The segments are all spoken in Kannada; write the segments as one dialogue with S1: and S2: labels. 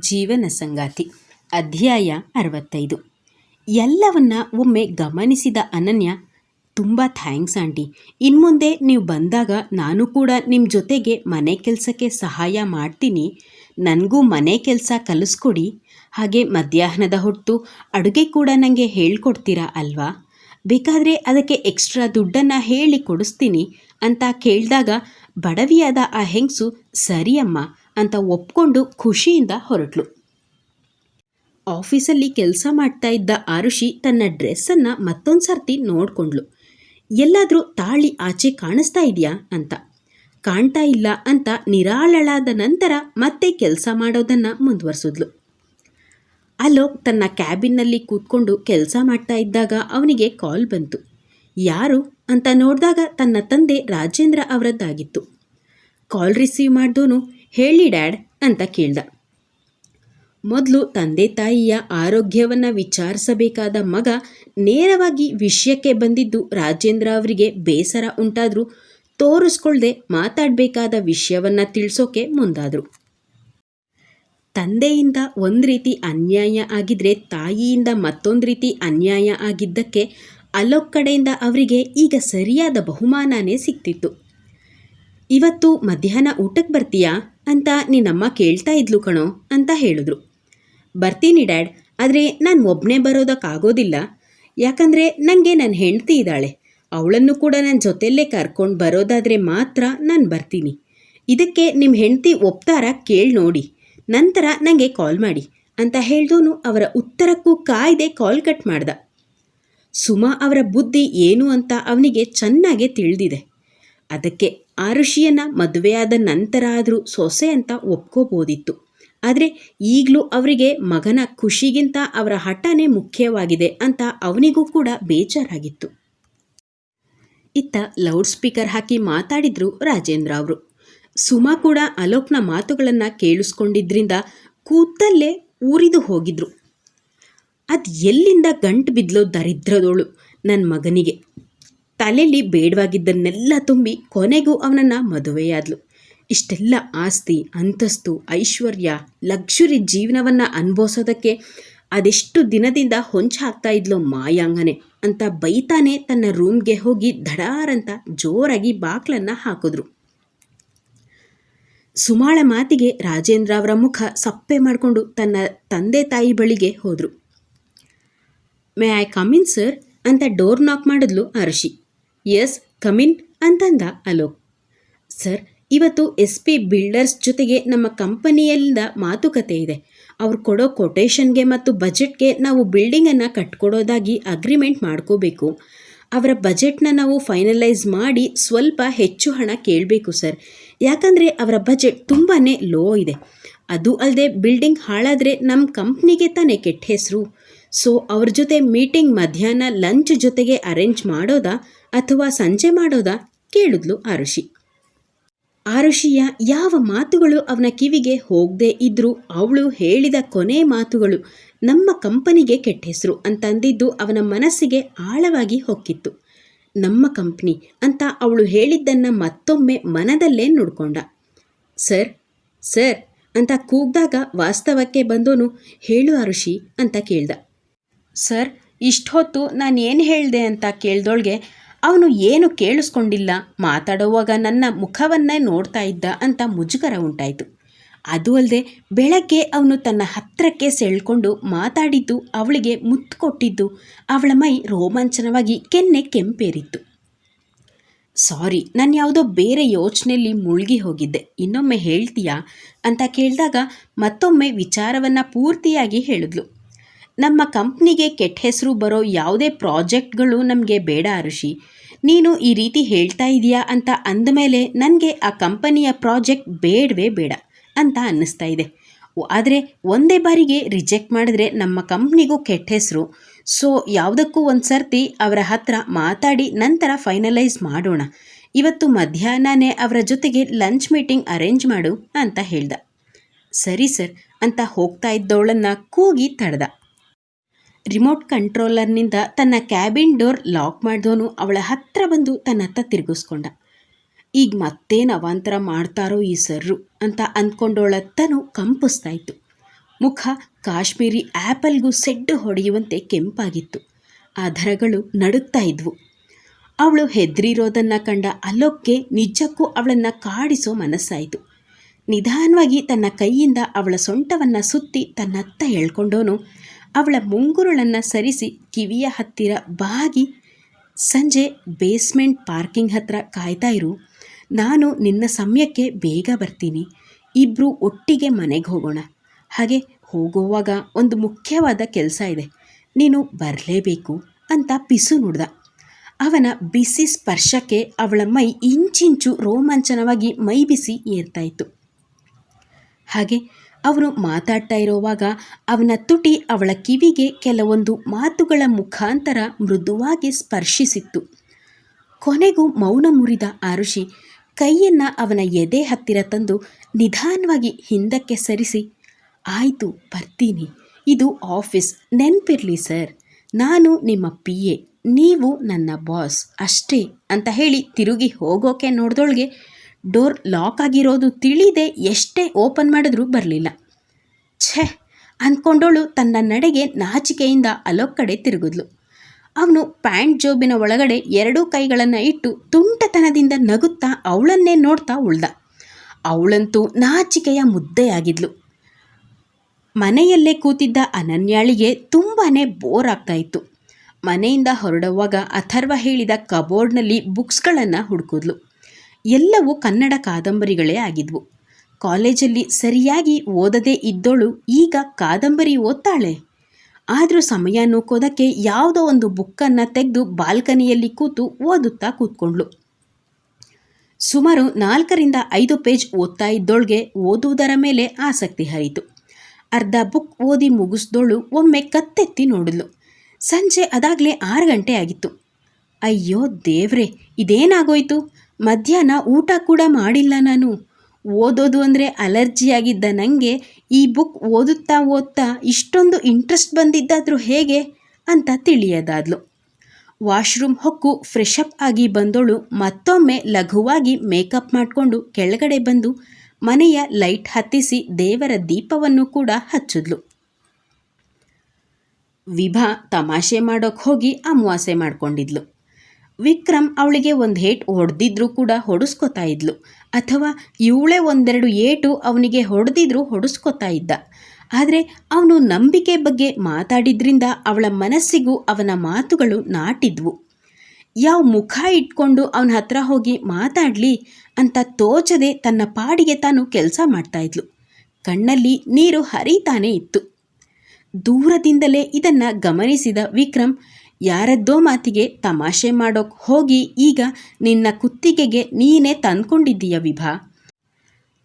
S1: ಜೀವನ ಸಂಗಾತಿ, ಅಧ್ಯಾಯ ಅರವತ್ತೈದು. ಎಲ್ಲವನ್ನ ಒಮ್ಮೆ ಗಮನಿಸಿದ ಅನನ್ಯ, ತುಂಬ ಥ್ಯಾಂಕ್ಸ್ ಆಂಟಿ. ಇನ್ಮುಂದೆ ನೀವು ಬಂದಾಗ ನಾನು ಕೂಡ ನಿಮ್ಮ ಜೊತೆಗೆ ಮನೆ ಕೆಲಸಕ್ಕೆ ಸಹಾಯ ಮಾಡ್ತೀನಿ. ನನಗೂ ಮನೆ ಕೆಲಸ ಕಲಿಸ್ಕೊಡಿ. ಹಾಗೆ ಮಧ್ಯಾಹ್ನದ ಹೊತ್ತು ಅಡುಗೆ ಕೂಡ ನನಗೆ ಹೇಳ್ಕೊಡ್ತೀರಾ ಅಲ್ವಾ? ಬೇಕಾದರೆ ಅದಕ್ಕೆ ಎಕ್ಸ್ಟ್ರಾ ದುಡ್ಡನ್ನು ಹೇಳಿ ಕೊಡಿಸ್ತೀನಿ. ಅಂತ ಕೇಳಿದಾಗ ಬಡವಿಯಾದ ಆ ಹೆಂಗಸು, ಸರಿಯಮ್ಮ ಅಂತ ಒಪ್ಕೊಂಡು ಖುಷಿಯಿಂದ ಹೊರಟ್ಲು. ಆಫೀಸಲ್ಲಿ ಕೆಲಸ ಮಾಡ್ತಾ ಇದ್ದ ಆರುಷಿ ತನ್ನ ಡ್ರೆಸ್ಸನ್ನು ಮತ್ತೊಂದು ಸರ್ತಿ ನೋಡ್ಕೊಂಡ್ಳು. ಎಲ್ಲಾದರೂ ತಾಳಿ ಆಚೆ ಕಾಣಿಸ್ತಾ ಇದೆಯಾ? ಅಂತ. ಕಾಣ್ತಾ ಇಲ್ಲ ಅಂತ ನಿರಾಳಳಾದ ನಂತರ ಮತ್ತೆ ಕೆಲಸ ಮಾಡೋದನ್ನು ಮುಂದುವರಿಸಿದ್ಲು. ಅಲೋಕ್ ತನ್ನ ಕ್ಯಾಬಿನ್ನಲ್ಲಿ ಕೂತ್ಕೊಂಡು ಕೆಲಸ ಮಾಡ್ತಾ ಇದ್ದಾಗ ಅವನಿಗೆ ಕಾಲ್ ಬಂತು. ಯಾರು? ಅಂತ ನೋಡಿದಾಗ ತನ್ನ ತಂದೆ ರಾಜೇಂದ್ರ ಅವರದ್ದಾಗಿತ್ತು. ಕಾಲ್ ರಿಸೀವ್ ಮಾಡ್ದೋನು ಹೇಳಿ ಡ್ಯಾಡ್ ಅಂತ ಕೇಳ್ದ. ಮೊದಲು ತಂದೆ ತಾಯಿಯ ಆರೋಗ್ಯವನ್ನು ವಿಚಾರಿಸಬೇಕಾದ ಮಗ ನೇರವಾಗಿ ವಿಷಯಕ್ಕೆ ಬಂದಿದ್ದು ರಾಜೇಂದ್ರ ಅವರಿಗೆ ಬೇಸರ ಉಂಟಾದರೂ ತೋರಿಸ್ಕೊಳ್ದೆ ಮಾತಾಡಬೇಕಾದ ವಿಷಯವನ್ನು ತಿಳಿಸೋಕೆ ಮುಂದಾದರು. ತಂದೆಯಿಂದ ಒಂದು ರೀತಿ ಅನ್ಯಾಯ ಆಗಿದ್ರೆ ತಾಯಿಯಿಂದ ಮತ್ತೊಂದು ರೀತಿ ಅನ್ಯಾಯ ಆಗಿದ್ದಕ್ಕೆ ಅಲೋಕ್ ಕಡೆಯಿಂದ ಅವರಿಗೆ ಈಗ ಸರಿಯಾದ ಬಹುಮಾನನೇ ಸಿಕ್ತಿತ್ತು. ಇವತ್ತು ಮಧ್ಯಾಹ್ನ ಊಟಕ್ಕೆ ಬರ್ತೀಯಾ? ಅಂತ ನಿನ್ನಮ್ಮ ಕೇಳ್ತಾ ಇದ್ಲು ಕಣೋ ಅಂತ ಹೇಳಿದ್ರು. ಬರ್ತೀನಿ ಡ್ಯಾಡ್, ಆದರೆ ನಾನು ಒಬ್ಬನೇ ಬರೋದಕ್ಕಾಗೋದಿಲ್ಲ. ಯಾಕಂದರೆ ನನಗೆ ನನ್ನ ಹೆಂಡತಿ ಇದ್ದಾಳೆ. ಅವಳನ್ನು ಕೂಡ ನನ್ನ ಜೊತೆಯಲ್ಲೇ ಕರ್ಕೊಂಡು ಬರೋದಾದರೆ ಮಾತ್ರ ನಾನು ಬರ್ತೀನಿ. ಇದಕ್ಕೆ ನಿಮ್ಮ ಹೆಂಡತಿ ಒಪ್ತಾರ ಕೇಳಿ ನೋಡಿ. ನಂತರ ನನಗೆ ಕಾಲ್ ಮಾಡಿ ಅಂತ ಹೇಳ್ದೋನು ಅವರ ಉತ್ತರಕ್ಕೂ ಕಾಯ್ದೆ ಕಾಲ್ ಕಟ್ ಮಾಡ್ದ. ಸುಮಾ ಅವರ ಬುದ್ಧಿ ಏನು ಅಂತ ಅವನಿಗೆ ಚೆನ್ನಾಗೆ ತಿಳಿದಿದೆ. ಅದಕ್ಕೆ ಆ ಋಷಿಯನ್ನು ಮದುವೆಯಾದ ನಂತರ ಆದರೂ ಸೊಸೆ ಅಂತ ಒಪ್ಕೋಬೋದಿತ್ತು. ಆದರೆ ಈಗಲೂ ಅವರಿಗೆ ಮಗನ ಖುಷಿಗಿಂತ ಅವರ ಹಠನೇ ಮುಖ್ಯವಾಗಿದೆ ಅಂತ ಅವನಿಗೂ ಕೂಡ ಬೇಜಾರಾಗಿತ್ತು. ಇತ್ತ ಲೌಡ್ ಸ್ಪೀಕರ್ ಹಾಕಿ ಮಾತಾಡಿದ್ರು ರಾಜೇಂದ್ರ ಅವರು. ಸುಮಾ ಕೂಡ ಅಲೋಕ್ನ ಮಾತುಗಳನ್ನು ಕೇಳಿಸ್ಕೊಂಡಿದ್ರಿಂದ ಕೂತಲ್ಲೇ ಊರಿದು ಹೋಗಿದ್ರು. ಅದು ಎಲ್ಲಿಂದ ಗಂಟು ಬಿದ್ಲೋ ದರಿದ್ರದೋಳು ನನ್ನ ಮಗನಿಗೆ. ತಲೆಯಲ್ಲಿ ಬೇಡವಾಗಿದ್ದನ್ನೆಲ್ಲ ತುಂಬಿ ಕೊನೆಗೂ ಅವನನ್ನು ಮದುವೆಯಾದ್ಲು. ಇಷ್ಟೆಲ್ಲ ಆಸ್ತಿ, ಅಂತಸ್ತು, ಐಶ್ವರ್ಯ ಲಕ್ಷುರಿ ಜೀವನವನ್ನು ಅನುಭವಿಸೋದಕ್ಕೆ ಅದೆಷ್ಟು ದಿನದಿಂದ ಹೊಂಚ ಹಾಕ್ತಾ ಇದ್ಲೋ ಮಾಯಾಂಗನೆ ಅಂತ ಬೈತಾನೆ ತನ್ನ ರೂಮ್ಗೆ ಹೋಗಿ ಧಡಾರಂತ ಜೋರಾಗಿ ಬಾಕ್ಲನ್ನು ಹಾಕಿದ್ರು. ಸುಮಾಳ ಮಾತಿಗೆ ರಾಜೇಂದ್ರ ಅವರ ಮುಖ ಸಪ್ಪೆ ಮಾಡಿಕೊಂಡು ತನ್ನ ತಂದೆ ತಾಯಿ ಬಳಿಗೆ ಹೋದರು. May I come in sir ಅಂತ ಡೋರ್ ನಾಕ್ ಮಾಡಿದ್ಲು ಅರ್ಷಿ ಎಸ್ ಕಮಿನ್ ಅಂತಂದ. ಅಲೋಕ್ ಸರ್, ಇವತ್ತು ಎಸ್ ಪಿ ಬಿಲ್ಡರ್ಸ್ ಜೊತೆಗೆ ನಮ್ಮ ಕಂಪನಿಯಿಂದ ಮಾತುಕತೆ ಇದೆ. ಅವ್ರು ಕೊಡೋ ಕೊಟೇಶನ್ಗೆ ಮತ್ತು ಬಜೆಟ್ಗೆ ನಾವು ಬಿಲ್ಡಿಂಗನ್ನು ಕಟ್ಕೊಡೋದಾಗಿ ಅಗ್ರಿಮೆಂಟ್ ಮಾಡ್ಕೋಬೇಕು. ಅವರ ಬಜೆಟ್ನ ನಾವು ಫೈನಲೈಸ್ ಮಾಡಿ ಸ್ವಲ್ಪ ಹೆಚ್ಚು ಹಣ ಕೇಳಬೇಕು ಸರ್. ಯಾಕಂದರೆ ಅವರ ಬಜೆಟ್ ತುಂಬಾ ಲೋ ಇದೆ. ಅದು ಅಲ್ಲದೆ ಬಿಲ್ಡಿಂಗ್ ಹಾಳಾದರೆ ನಮ್ಮ ಕಂಪ್ನಿಗೆ ತಾನೇ ಕೆಟ್ಟ ಹೆಸರು. ಸೊ ಅವ್ರ ಜೊತೆ ಮೀಟಿಂಗ್ ಮಧ್ಯಾಹ್ನ ಲಂಚ್ ಜೊತೆಗೆ ಅರೇಂಜ್ ಮಾಡೋದಾ ಅಥವಾ ಸಂಜೆ ಮಾಡೋದಾ ಕೇಳಿದ್ಲು ಆರುಷಿ. ಆರುಷಿಯ ಯಾವ ಮಾತುಗಳು ಅವನ ಕಿವಿಗೆ ಹೋಗದೆ ಇದ್ರೂ ಅವಳು ಹೇಳಿದ ಕೊನೆ ಮಾತುಗಳು ನಮ್ಮ ಕಂಪನಿಗೆ ಕೆಟ್ಟ ಹೆಸರು ಅಂತಂದಿದ್ದು ಅವನ ಮನಸ್ಸಿಗೆ ಆಳವಾಗಿ ಹೊಕ್ಕಿತ್ತು. ನಮ್ಮ ಕಂಪ್ನಿ ಅಂತ ಅವಳು ಹೇಳಿದ್ದನ್ನು ಮತ್ತೊಮ್ಮೆ ಮನದಲ್ಲೇ ನುಡ್ಕೊಂಡ. ಸರ್ ಸರ್ ಅಂತ ಕೂಗ್ದಾಗ ವಾಸ್ತವಕ್ಕೆ ಬಂದೋನು, ಹೇಳು ಆರುಷಿ ಅಂತ ಕೇಳ್ದ. ಸರ್ ಇಷ್ಟು ಹೊತ್ತು ನಾನು ಏನು ಹೇಳಿದೆ ಅಂತ ಕೇಳ್ದೊಳಗೆ ಅವನು ಏನು ಕೇಳಿಸ್ಕೊಂಡಿಲ್ಲ. ಮಾತಾಡುವಾಗ ನನ್ನ ಮುಖವನ್ನೇ ನೋಡ್ತಾ ಇದ್ದ ಅಂತ ಮುಜುಗರ ಉಂಟಾಯಿತು. ಅದು ಅಲ್ಲದೆ ಬೆಳಗ್ಗೆ ಅವನು ತನ್ನ ಹತ್ತಿರಕ್ಕೆ ಸೆಳ್ಕೊಂಡು ಮಾತಾಡಿದ್ದು ಅವಳಿಗೆ ಮುತ್ತು ಕೊಟ್ಟಿದ್ದು ಅವಳ ಮೈ ರೋಮಾಂಚನವಾಗಿ ಕೆನ್ನೆ ಕೆಂಪೇರಿತ್ತು. ಸಾರಿ, ನಾನು ಯಾವುದೋ ಬೇರೆ ಯೋಚನೆಯಲ್ಲಿ ಮುಳುಗಿ ಹೋಗಿದ್ದೆ. ಇನ್ನೊಮ್ಮೆ ಹೇಳ್ತೀಯಾ? ಅಂತ ಕೇಳಿದಾಗ ಮತ್ತೊಮ್ಮೆ ವಿಚಾರವನ್ನು ಪೂರ್ತಿಯಾಗಿ ಹೇಳಿದ್ಲು. ನಮ್ಮ ಕಂಪ್ನಿಗೆ ಕೆಟ್ಟ ಹೆಸರು ಬರೋ ಯಾವುದೇ ಪ್ರಾಜೆಕ್ಟ್ಗಳು ನಮಗೆ ಬೇಡ ಅರುಷಿ. ನೀನು ಈ ರೀತಿ ಹೇಳ್ತಾ ಇದೆಯಾ ಅಂತ ಅಂದಮೇಲೆ ನನಗೆ ಆ ಕಂಪನಿಯ ಪ್ರಾಜೆಕ್ಟ್ ಬೇಡವೇ ಬೇಡ ಅಂತ ಅನ್ನಿಸ್ತಾ ಇದೆ. ಆದರೆ ಒಂದೇ ಬಾರಿಗೆ ರಿಜೆಕ್ಟ್ ಮಾಡಿದ್ರೆ ನಮ್ಮ ಕಂಪ್ನಿಗೂ ಕೆಟ್ಟ ಹೆಸರು. ಸೊ, ಯಾವುದಕ್ಕೂ ಒಂದು ಸರ್ತಿ ಅವರ ಹತ್ರ ಮಾತಾಡಿ ನಂತರ ಫೈನಲೈಸ್ ಮಾಡೋಣ. ಇವತ್ತು ಮಧ್ಯಾಹ್ನನೇ ಅವರ ಜೊತೆಗೆ ಲಂಚ್ ಮೀಟಿಂಗ್ ಅರೇಂಜ್ ಮಾಡು ಅಂತ ಹೇಳ್ದ. ಸರಿ ಸರ್ ಅಂತ ಹೋಗ್ತಾ ಇದ್ದವಳನ್ನು ಕೂಗಿ ತಡೆದ. ರಿಮೋಟ್ ಕಂಟ್ರೋಲರ್ನಿಂದ ತನ್ನ ಕ್ಯಾಬಿನ್ ಡೋರ್ ಲಾಕ್ ಮಾಡಿದವನು ಅವಳ ಹತ್ತಿರ ಬಂದು ತನ್ನತ್ತ ತಿರುಗಿಸ್ಕೊಂಡ. ಈಗ ಮತ್ತೇನು ಅವಾಂತರ ಮಾಡ್ತಾರೋ ಈ ಸರ್ರು ಅಂತ ಅಂದ್ಕೊಂಡವಳ ತನು ಕಂಪಿಸ್ತಾ ಇತ್ತು ಮುಖ ಕಾಶ್ಮೀರಿ ಆ್ಯಪಲ್ಗೂ ಸೆಡ್ಡು ಹೊಡೆಯುವಂತೆ ಕೆಂಪಾಗಿತ್ತು. ಆ ದರಗಳು ನಡುತ್ತಾ ಇದ್ವು. ಅವಳು ಹೆದರಿರೋದನ್ನು ಕಂಡ ಅಲೋಕ್ಗೆ ನಿಜಕ್ಕೂ ಅವಳನ್ನು ಕಾಡಿಸೋ ಮನಸ್ಸಾಯಿತು. ನಿಧಾನವಾಗಿ ತನ್ನ ಕೈಯಿಂದ ಅವಳ ಸೊಂಟವನ್ನು ಸುತ್ತಿ ತನ್ನತ್ತ ಎಳ್ಕೊಂಡವನು ಅವಳ ಮುಂಗುರುಳನ್ನು ಸರಿಸಿ ಕಿವಿಯ ಹತ್ತಿರ ಬಾಗಿ, ಸಂಜೆ ಬೇಸ್ಮೆಂಟ್ ಪಾರ್ಕಿಂಗ್ ಹತ್ರ ಕಾಯ್ತಾ ಇರು. ನಾನು ನಿನ್ನ ಸಮಯಕ್ಕೆ ಬೇಗ ಬರ್ತೀನಿ. ಇಬ್ಬರು ಒಟ್ಟಿಗೆ ಮನೆಗೆ ಹೋಗೋಣ. ಹಾಗೆ ಹೋಗುವಾಗ ಒಂದು ಮುಖ್ಯವಾದ ಕೆಲಸ ಇದೆ. ನೀನು ಬರಲೇಬೇಕು ಅಂತ ಪಿಸು ನುಡ್ದ. ಅವನ ಬಿಸಿ ಸ್ಪರ್ಶಕ್ಕೆ ಅವಳ ಮೈ ಇಂಚಿಂಚು ರೋಮಾಂಚನವಾಗಿ ಮೈ ಬಿಸಿ ಏರ್ತಾಯಿತ್ತು ಹಾಗೆ ಅವನು ಮಾತಾಡ್ತಾ ಇರುವಾಗ ಅವನ ತುಟಿ ಅವಳ ಕಿವಿಗೆ ಕೆಲವೊಂದು ಮಾತುಗಳ ಮುಖಾಂತರ ಮೃದುವಾಗಿ ಸ್ಪರ್ಶಿಸಿತ್ತು. ಕೊನೆಗೂ ಮೌನ ಮುರಿದ ಆರುಷಿ ಕೈಯನ್ನು ಅವನ ಎದೆ ಹತ್ತಿರ ತಂದು ನಿಧಾನವಾಗಿ ಹಿಂದಕ್ಕೆ ಸರಿಸಿ, ಆಯಿತು, ಬರ್ತೀನಿ. ಇದು ಆಫೀಸ್. ನೆನಪಿರಲಿ ಸರ್. ನಾನು ನಿಮ್ಮ ಪಿ. ಎ. ನೀವು ನನ್ನ ಬಾಸ್. ಅಷ್ಟೇ ಅಂತ ಹೇಳಿ ತಿರುಗಿ ಹೋಗೋಕೆ ನೋಡ್ದೊಳಗೆ ಡೋರ್ ಲಾಕ್ ಆಗಿರೋದು ತಿಳಿದೆ ಎಷ್ಟೇ ಓಪನ್ ಮಾಡಿದ್ರೂ ಬರಲಿಲ್ಲ. ಛೆ ಅಂದ್ಕೊಂಡವಳು ತನ್ನ ನಡೆಗೆ ನಾಚಿಕೆಯಿಂದ ಅಲೋಕ್ ಕಡೆ ತಿರುಗಿದ್ಲು. ಅವನು ಪ್ಯಾಂಟ್ ಜೋಬಿನ ಒಳಗಡೆ ಎರಡೂ ಕೈಗಳನ್ನು ಇಟ್ಟು ತುಂಟತನದಿಂದ ನಗುತ್ತಾ ಅವಳನ್ನೇ ನೋಡ್ತಾ ಉಳ್ದ. ಅವಳಂತೂ ನಾಚಿಕೆಯ ಮುದ್ದೆಯಾಗಿದ್ಲು. ಮನೆಯಲ್ಲೇ ಕೂತಿದ್ದ ಅನನ್ಯಾಳಿಗೆ ತುಂಬಾ ಬೋರ್ ಆಗ್ತಾ ಇತ್ತು. ಮನೆಯಿಂದ ಹೊರಡುವಾಗ ಅಥರ್ವ ಹೇಳಿದ ಕಬೋರ್ಡ್ನಲ್ಲಿ ಬುಕ್ಸ್ಗಳನ್ನು ಹುಡುಕಿದ್ಲು. ಎಲ್ಲವೂ ಕನ್ನಡ ಕಾದಂಬರಿಗಳೇ ಆಗಿದ್ವು. ಕಾಲೇಜಲ್ಲಿ ಸರಿಯಾಗಿ ಓದದೇ ಇದ್ದೋಳು ಈಗ ಕಾದಂಬರಿ ಓದ್ತಾಳೆ? ಆದರೂ ಸಮಯ ನೂಕೋದಕ್ಕೆ ಯಾವುದೋ ಒಂದು ಬುಕ್ಕನ್ನು ತೆಗೆದು ಬಾಲ್ಕನಿಯಲ್ಲಿ ಕೂತು ಓದುತ್ತಾ ಕೂತ್ಕೊಂಡ್ಳು. ಸುಮಾರು ನಾಲ್ಕರಿಂದ ಐದು ಪೇಜ್ ಓದ್ತಾ ಇದ್ದೋಳ್ಗೆ ಓದುವುದರ ಮೇಲೆ ಆಸಕ್ತಿ ಹರಿತು. ಅರ್ಧ ಬುಕ್ ಓದಿ ಮುಗಿಸ್ದೋಳು ಒಮ್ಮೆ ಕತ್ತೆತ್ತಿ ನೋಡಿದ್ಲು. ಸಂಜೆ ಅದಾಗಲೇ ಆರು ಗಂಟೆ ಆಗಿತ್ತು. ಅಯ್ಯೋ ದೇವ್ರೆ, ಇದೇನಾಗೋಯ್ತು? ಮಧ್ಯಾಹ್ನ ಊಟ ಕೂಡ ಮಾಡಿಲ್ಲ ನಾನು. ಓದೋದು ಅಂದರೆ ಅಲರ್ಜಿಯಾಗಿದ್ದ ನನಗೆ ಈ ಬುಕ್ ಓದುತ್ತಾ ಓದ್ತಾ ಇಷ್ಟೊಂದು ಇಂಟ್ರೆಸ್ಟ್ ಬಂದಿದ್ದಾದರೂ ಹೇಗೆ ಅಂತ ತಿಳಿಯದಾದ್ಲು. ವಾಶ್ರೂಮ್ ಹೊಕ್ಕು ಫ್ರೆಶ್ ಅಪ್ ಆಗಿ ಬಂದೋಳು. ಮತ್ತೊಮ್ಮೆ ಲಘುವಾಗಿ ಮೇಕಪ್ ಮಾಡಿಕೊಂಡು ಕೆಳಗಡೆ ಬಂದು ಮನೆಯ ಲೈಟ್ ಹತ್ತಿಸಿ ದೇವರ ದೀಪವನ್ನು ಕೂಡ ಹಚ್ಚಿದ್ಲು. ವಿಭಾ ತಮಾಷೆ ಮಾಡೋಕ್ಕೆ ಹೋಗಿ ಅಮಾವಾಸ್ಯೆ ಮಾಡ್ಕೊಂಡಿದ್ಲು. ವಿಕ್ರಮ್ ಅವಳಿಗೆ ಒಂದು ಏಟ್ ಹೊಡೆದಿದ್ರೂ ಕೂಡ ಹೊಡೆಸ್ಕೊತಾ ಇದ್ಲು. ಅಥವಾ ಇವಳೇ ಒಂದೆರಡು ಏಟು ಅವನಿಗೆ ಹೊಡೆದಿದ್ರು ಹೊಡೆಸ್ಕೊತಾ ಇದ್ದ. ಆದರೆ ಅವನು ನಂಬಿಕೆ ಬಗ್ಗೆ ಮಾತಾಡಿದ್ರಿಂದ ಅವಳ ಮನಸ್ಸಿಗೂ ಅವನ ಮಾತುಗಳು ನಾಟಿದ್ವು. ಯಾವ ಮುಖ ಇಟ್ಕೊಂಡು ಅವನ ಹತ್ರ ಹೋಗಿ ಮಾತಾಡಲಿ ಅಂತ ತೋಚದೆ ತನ್ನ ಪಾಡಿಗೆ ತಾನು ಕೆಲಸ ಮಾಡ್ತಾಯಿದ್ಲು ಕಣ್ಣಲ್ಲಿ ನೀರು ಹರಿತಾನೇ ಇತ್ತು. ದೂರದಿಂದಲೇ ಇದನ್ನು ಗಮನಿಸಿದ ವಿಕ್ರಮ್ ಯಾರದ್ದೋ ಮಾತಿಗೆ ತಮಾಷೆ ಮಾಡೋಕ್ಕೆ ಹೋಗಿ ಈಗ ನಿನ್ನ ಕುತ್ತಿಗೆಗೆ ನೀನೇ ತಂದ್ಕೊಂಡಿದ್ದೀಯ ವಿಭಾ.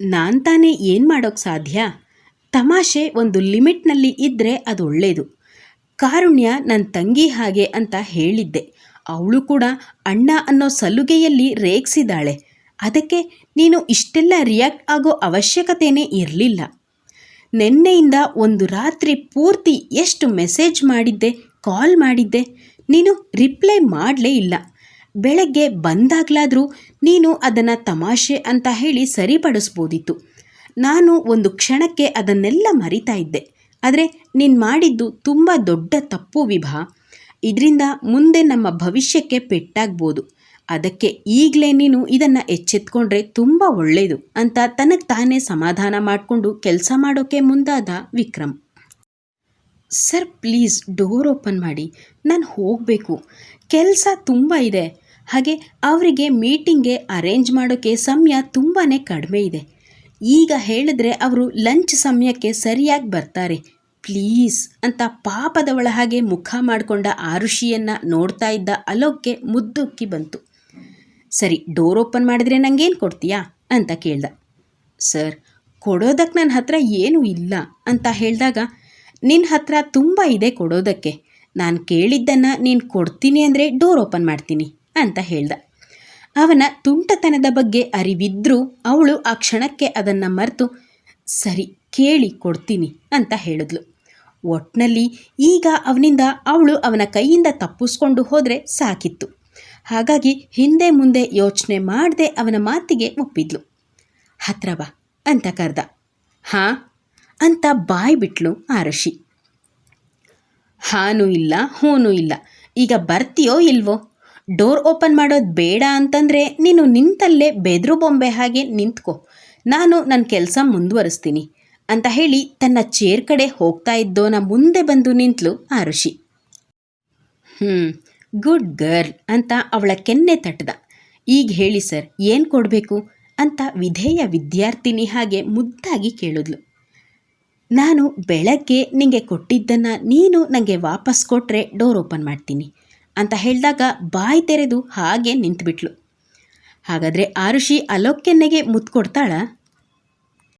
S1: ನಾನು ತಾನೇ ಏನು ಮಾಡೋಕ್ಕೆ ಸಾಧ್ಯ? ತಮಾಷೆ ಒಂದು ಲಿಮಿಟ್ನಲ್ಲಿ ಇದ್ದರೆ ಅದು ಒಳ್ಳೆಯದು ಕಾರುಣ್ಯ ನನ್ನ ತಂಗಿ ಹಾಗೆ ಅಂತ ಹೇಳಿದ್ದೆ. ಅವಳು ಕೂಡ ಅಣ್ಣ ಅನ್ನೋ ಸಲುಗೆಯಲ್ಲಿ ರೇಗಿಸಿದಾಳೆ. ಅದಕ್ಕೆ ನೀನು ಇಷ್ಟೆಲ್ಲ ರಿಯಾಕ್ಟ್ ಆಗೋ ಅವಶ್ಯಕತೆಯೇ ಇರಲಿಲ್ಲ. ನಿನ್ನೆಯಿಂದ ಒಂದು ರಾತ್ರಿ ಪೂರ್ತಿ ಎಷ್ಟು ಮೆಸೇಜ್ ಮಾಡಿದ್ದೆ ಕಾಲ್ ಮಾಡಿದ್ದೆ. ನೀನು ರಿಪ್ಲೈ ಮಾಡಲೇ ಇಲ್ಲ. ಬೆಳಗ್ಗೆ ಬಂದಾಗಲಾದರೂ ನೀನು ಅದನ್ನು ತಮಾಷೆ ಅಂತ ಹೇಳಿ ಸರಿಪಡಿಸ್ಬೋದಿತ್ತು. ನಾನು ಒಂದು ಕ್ಷಣಕ್ಕೆ ಅದನ್ನೆಲ್ಲ ಮರಿತಾ ಇದ್ದೆ. ಆದರೆ ನೀನು ಮಾಡಿದ್ದು ತುಂಬ ದೊಡ್ಡ ತಪ್ಪು ವಿಭಾ. ಇದರಿಂದ ಮುಂದೆ ನಮ್ಮ ಭವಿಷ್ಯಕ್ಕೆ ಪೆಟ್ಟಾಗ್ಬೋದು. ಅದಕ್ಕೆ ಈಗಲೇ ನೀನು ಇದನ್ನು ಎಚ್ಚೆತ್ಕೊಂಡ್ರೆ ತುಂಬ ಒಳ್ಳೆಯದು ಅಂತ ತನಗೆ ತಾನೇ ಸಮಾಧಾನ ಮಾಡಿಕೊಂಡು ಕೆಲಸ ಮಾಡೋಕ್ಕೆ ಮುಂದಾದ Vikram. Sir, please door open ಮಾಡಿ. ನಾನು ಹೋಗಬೇಕು. ಕೆಲಸ ತುಂಬ ಇದೆ. ಹಾಗೆ ಅವರಿಗೆ ಮೀಟಿಂಗ್ಗೆ ಅರೇಂಜ್ ಮಾಡೋಕ್ಕೆ ಸಮಯ ತುಂಬಾ ಕಡಿಮೆ ಇದೆ. ಈಗ ಹೇಳಿದ್ರೆ ಅವರು ಲಂಚ್ ಸಮಯಕ್ಕೆ ಸರಿಯಾಗಿ ಬರ್ತಾರೆ. ಪ್ಲೀಸ್ ಅಂತ ಪಾಪದವಳ ಹಾಗೆ ಮುಖ ಮಾಡಿಕೊಂಡ ಆರುಷಿಯನ್ನು ನೋಡ್ತಾ ಇದ್ದ ಅಲೋಕ್ಗೆ ಮುದ್ದುಕ್ಕಿ ಬಂತು. ಸರಿ, ಡೋರ್ ಓಪನ್ ಮಾಡಿದ್ರೆ ನನಗೇನು ಕೊಡ್ತೀಯಾ? ಅಂತ ಕೇಳ್ದ. ಸರ್ ಕೊಡೋದಕ್ಕೆ ನನ್ನ ಹತ್ರ ಏನೂ ಇಲ್ಲ ಅಂತ ಹೇಳಿದಾಗ ನಿನ್ನ ಹತ್ರ ತುಂಬ ಇದೆ ಕೊಡೋದಕ್ಕೆ. ನಾನು ಕೇಳಿದ್ದನ್ನು ನೀನು ಕೊಡ್ತೀನಿ ಅಂದರೆ ಡೋರ್ ಓಪನ್ ಮಾಡ್ತೀನಿ ಅಂತ ಹೇಳ್ದ. ಅವನ ತುಂಟತನದ ಬಗ್ಗೆ ಅರಿವಿದ್ರೂ ಅವಳು ಆ ಕ್ಷಣಕ್ಕೆ ಅದನ್ನು ಮರೆತು, ಸರಿ, ಕೇಳಿ ಕೊಡ್ತೀನಿ ಅಂತ ಹೇಳಿದ್ಲು. ಒಟ್ನಲ್ಲಿ ಈಗ ಅವನಿಂದ ಅವಳು ಅವನ ಕೈಯಿಂದ ತಪ್ಪಿಸ್ಕೊಂಡು ಹೋದರೆ ಸಾಕಿತ್ತು. ಹಾಗಾಗಿ ಹಿಂದೆ ಮುಂದೆ ಯೋಚನೆ ಮಾಡದೆ ಅವನ ಮಾತಿಗೆ ಒಪ್ಪಿದ್ಲು. ಹತ್ರ ಬಾ ಅಂತ ಕರೆದ. ಹಾಂ? ಅಂತ ಬಾಯ್ ಬಿಟ್ಲು ಆರುಷಿ ಹಾನೂ ಇಲ್ಲ, ಹೂನೂ ಇಲ್ಲ. ಈಗ ಬರ್ತೀಯೋ ಇಲ್ವೋ? ಡೋರ್ ಓಪನ್ ಮಾಡೋದು ಬೇಡ ಅಂತಂದರೆ ನೀನು ನಿಂತಲ್ಲೇ ಬೆದ್ರು ಬೊಂಬೆ ಹಾಗೆ ನಿಂತ್ಕೋ. ನಾನು ನನ್ನ ಕೆಲಸ ಮುಂದುವರಿಸ್ತೀನಿ ಅಂತ ಹೇಳಿ ತನ್ನ ಚೇರ್ ಕಡೆ ಹೋಗ್ತಾ ಇದ್ದೋನ ಮುಂದೆ ಬಂದು ನಿಂತಲು ಆರುಷಿ ಹ್ಞೂ ಗುಡ್ ಗರ್ಲ್ ಅಂತ ಅವಳ ಕೆನ್ನೆ ತಟ್ಟದ ಈಗ ಹೇಳಿ ಸರ್, ಏನು ಕೊಡಬೇಕು? ಅಂತ ವಿಧೇಯ ವಿದ್ಯಾರ್ಥಿನಿ ಹಾಗೆ ಮುದ್ದಾಗಿ ಕೇಳಿದ್ಲು. ನಾನು ಬೆಳಗ್ಗೆ ನಿಂಗೆ ಕೊಟ್ಟಿದ್ದನ್ನು ನೀನು ನನಗೆ ವಾಪಸ್ ಕೊಟ್ಟರೆ ಡೋರ್ ಓಪನ್ ಮಾಡ್ತೀನಿ ಅಂತ ಹೇಳಿದಾಗ ಬಾಯಿ ತೆರೆದು ಹಾಗೆ ನಿಂತುಬಿಟ್ಲು. ಹಾಗಾದರೆ ಆರುಷಿ ಅಲೋಕ್ಯನ್ನೆಗೆ ಮುತ್ತು ಕೊಡ್ತಾಳಾ